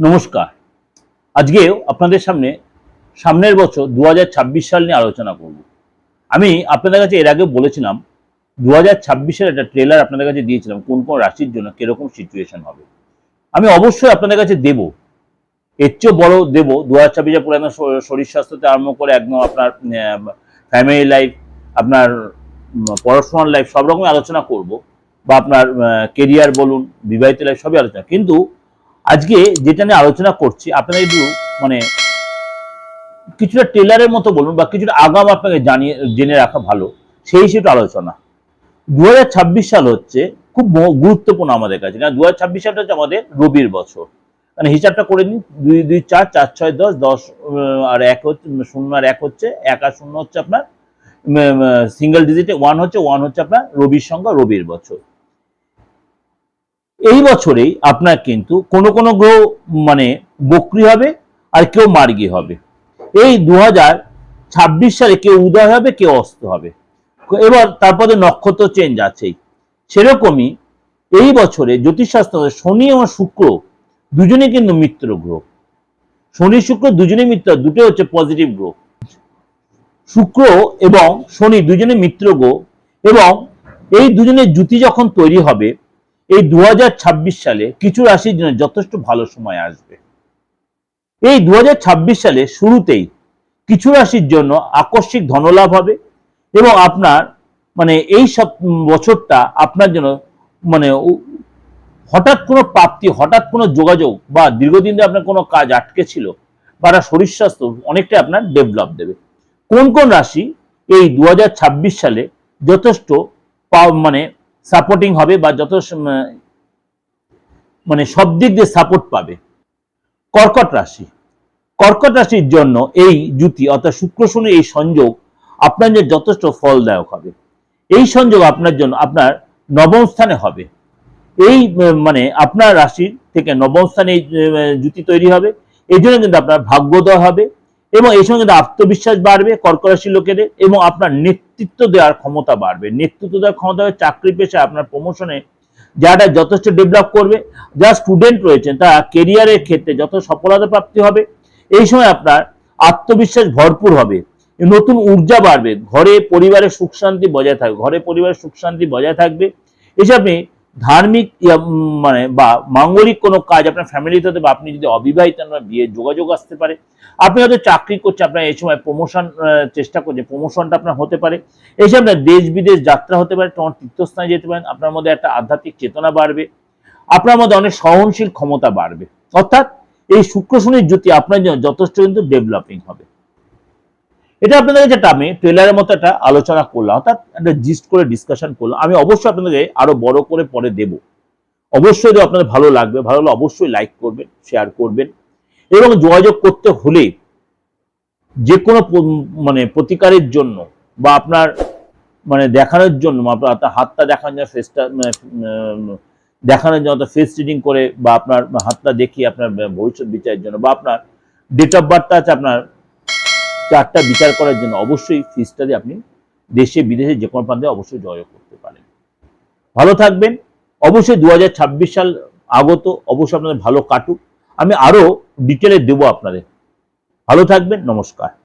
নমস্কার। আজকেও আপনাদের সামনে সামনের বছর দু হাজার ছাব্বিশ সাল নিয়ে আলোচনা করব। আমি আপনাদের কাছে এর আগে বলেছিলাম দু হাজার একটা ট্রেলার আপনাদের কাছে দিয়েছিলাম, কোন কোন রাশির জন্য কীরকম সিচুয়েশন হবে। আমি অবশ্যই আপনাদের কাছে দেব। এর চেয়েও বড় দেব দু হাজার ছাব্বিশে পুরো একদম শ- শরীর স্বাস্থ্যতে আরম্ভ করে একদম আপনার ফ্যামিলি লাইফ আপনার পড়াশোনার লাইফ সব রকমই আলোচনা করব বা আপনার কেরিয়ার বলুন, বিবাহিত লাইফ সবই আলোচনা। কিন্তু আজকে যেটা নিয়ে আলোচনা করছি, আপনারা একটু মানে কিছুটা টেলারের মতো বলুন বা কিছুটা আগাম আপনাকে জানিয়ে, জেনে রাখা ভালো। সেই হিসেবে আলোচনা। দু হাজার ছাব্বিশ সাল হচ্ছে, খুব গুরুত্বপূর্ণ আমাদের কাছে। কারণ দু হাজার ছাব্বিশ সালটা হচ্ছে আমাদের রবির বছর। মানে হিসাবটা করে নিন, দুই দুই, চার চার, ছয়, দশ দশ আর এক হচ্ছে, শূন্য আর এক হচ্ছে, এক আর শূন্য হচ্ছে আপনার সিঙ্গেল ডিজিটে ওয়ান হচ্ছে ওয়ান হচ্ছে আপনার রবির সংখ্যা, রবির বছর। এই বছরেই আপনার কিন্তু কোন কোন গ্রহ মানে বক্রি হবে আর কেউ মার্গী হবে। এই দু ছাব্বিশ সালে কেউ উদয় হবে, কেউ অস্ত হবে। এবার তারপরে নক্ষত্র চেঞ্জ আছেই। সেরকমই এই বছরে জ্যোতিষশাস্ত্র শনি এবং শুক্র দুজনে কিন্তু মিত্র গ্রহ। শনি, শুক্র দুজনে মিত্র দুটো হচ্ছে পজিটিভ গ্রহ। শুক্র এবং শনি দুজনে মিত্র গ্রহ এবং এই দুজনের জুতি যখন তৈরি হবে এই দু হাজার ছাব্বিশ সালে কিছু রাশির জন্য যথেষ্ট ভালো সময় আসবে। এই দু হাজার ছাব্বিশ সালে শুরুতেই কিছু রাশির জন্য আকস্মিক ধনলাভ হবে এবং আপনার মানে এই সব বছরটা আপনার জন্য মানে হঠাৎ কোনো প্রাপ্তি, হঠাৎ কোনো যোগাযোগ বা দীর্ঘদিন ধরে আপনার কোনো কাজ আটকে ছিল বা শরীর স্বাস্থ্য অনেকটাই আপনার ডেভেলপ দেবে। কোন কোন রাশি এই দু হাজার ছাব্বিশ সালে যথেষ্ট মানে সাপোর্টিং হবে বা যত মানে সব দিক দিয়ে সাপোর্ট পাবে। কর্কট রাশি। কর্কট রাশির জন্য এই জুতি অর্থাৎ শুক্র শনি এই সংযোগ আপনার জন্য যথেষ্ট ফলদায়ক হবে। এই সংযোগ আপনার জন্য আপনার নবম স্থানে হবে। এই মানে আপনার রাশির থেকে নবম স্থানে এই জুতি তৈরি হবে। এই জন্য কিন্তু আপনার ভাগ্যোদয় হবে। এবং এই সঙ্গে কিন্তু আত্মবিশ্বাস বাড়বে কর্করাশি লোকেদের এবং আপনার নেতৃত্ব দেওয়ার ক্ষমতা বাড়বে। নেতৃত্ব দেওয়ার ক্ষমতা হবে চাকরি পেশায় আপনার প্রমোশনে যারা যথেষ্ট ডেভেলপ করবে, যারা স্টুডেন্ট রয়েছেন, তারা কেরিয়ারের ক্ষেত্রে যত সফলতা প্রাপ্তি হবে, এই সময় আপনার আত্মবিশ্বাস ভরপুর হবে। নতুন ঊর্জা বাড়বে। ঘরে পরিবারের সুখ শান্তি বজায় থাকবে। ঘরে পরিবারের সুখ শান্তি বজায় থাকবে। এসব ধার্মিক মানে বা মাঙ্গলিক কোনো কাজ আপনার ফ্যামিলিতে হতে বা আপনি যদি অবিবাহিত বা বিয়ে যোগাযোগ আসতে পারে, আপনি হয়তো চাকরি করছেন, আপনার এই সময় প্রমোশন চেষ্টা করছে প্রমোশনটা আপনার হতে পারে এসব আপনার দেশ বিদেশ যাত্রা হতে পারে তোমার তীর্থস্থানে যেতে পারেন, আপনার মধ্যে একটা আধ্যাত্মিক চেতনা বাড়বে, আপনার মধ্যে অনেক সহনশীল ক্ষমতা বাড়বে, অর্থাৎ এই শুক্র শনির জ্যোতি আপনার জন্য যথেষ্ট কিন্তু ডেভেলপিং হবে। এটা আপনাদের কাছে আমি ট্রেলারের মতো একটা আলোচনা করলাম, অর্থাৎ একটা জিস্ট করে ডিসকাশন করলাম। আমি অবশ্যই আপনাদেরকে আরও বড় করে পরে দেব। অবশ্যই যদি আপনাদের ভালো লাগবে, ভালো লাগলে অবশ্যই লাইক করবেন শেয়ার করবেন। এবং যোগাযোগ করতে হলে যে কোনো মানে প্রতিকারের জন্য বা আপনার মানে দেখানোর জন্য আপনার হাতটা দেখানোর জন্য ফেসটা দেখানোর জন্য ফেস রিডিং করে বা আপনার হাতটা দেখিয়ে আপনার ভবিষ্যৎ বিচারের জন্য বা আপনার ডেট অফ বার্থটা আছে আপনার চারটা বিচার করার জন্য অবশ্যই দিয়ে আপনি দেশে, বিদেশে যে কোনো প্রান্তে অবশ্যই জয় করতে পারেন। ভালো থাকবেন। অবশ্যই দু হাজার ছাব্বিশ সাল আগত, অবশ্যই আপনাদের ভালো কাটুক। আমি আরও ডিটেলে দেবো আপনাদের। ভালো থাকবেন, নমস্কার।